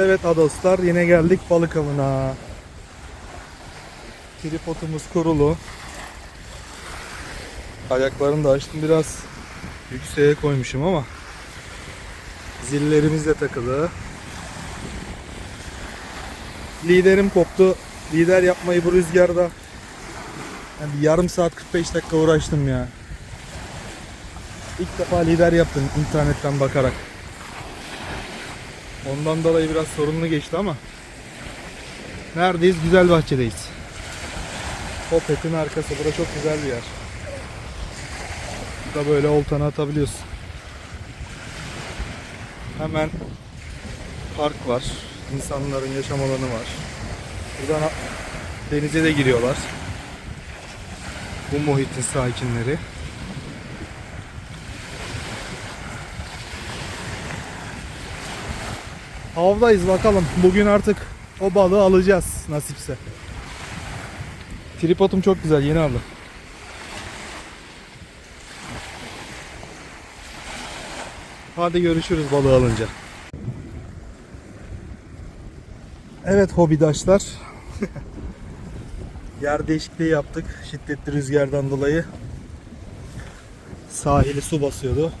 Evet adoslar yine geldik balık avına. Tripodumuz kurulu. Ayaklarını da açtım biraz yükseğe koymuşum ama zillerimiz de takılı. Liderim koptu. Lider yapmayı bu rüzgarda yani yarım saat 45 dakika uğraştım ya. İlk defa lider yaptım internetten bakarak. Ondan dolayı biraz sorunlu geçti ama neredeyiz? Güzel bahçedeyiz. Opet'in arkası. Burası çok güzel bir yer. Burada böyle oltanı atabiliyorsun. Hemen park var. İnsanların yaşam alanı var. Buradan denize de giriyorlar. Bu muhitin sakinleri. Avdayız bakalım. Bugün artık o balığı alacağız nasipse. Tripodum çok güzel yeni aldım. Hadi görüşürüz balığı alınca. Evet hobidaşlar. Yer değişikliği yaptık şiddetli rüzgardan dolayı. Sahili su basıyordu.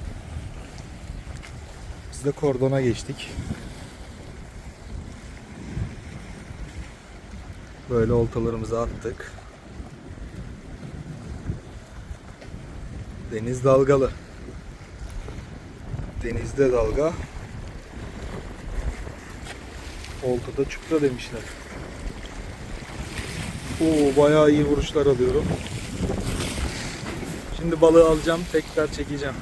Biz de kordona geçtik. Böyle oltalarımızı attık. Deniz dalgalı. Denizde dalga. Oltada çupra demişler. Oo bayağı iyi vuruşlar alıyorum. Şimdi balığı alacağım, tekrar çekeceğim.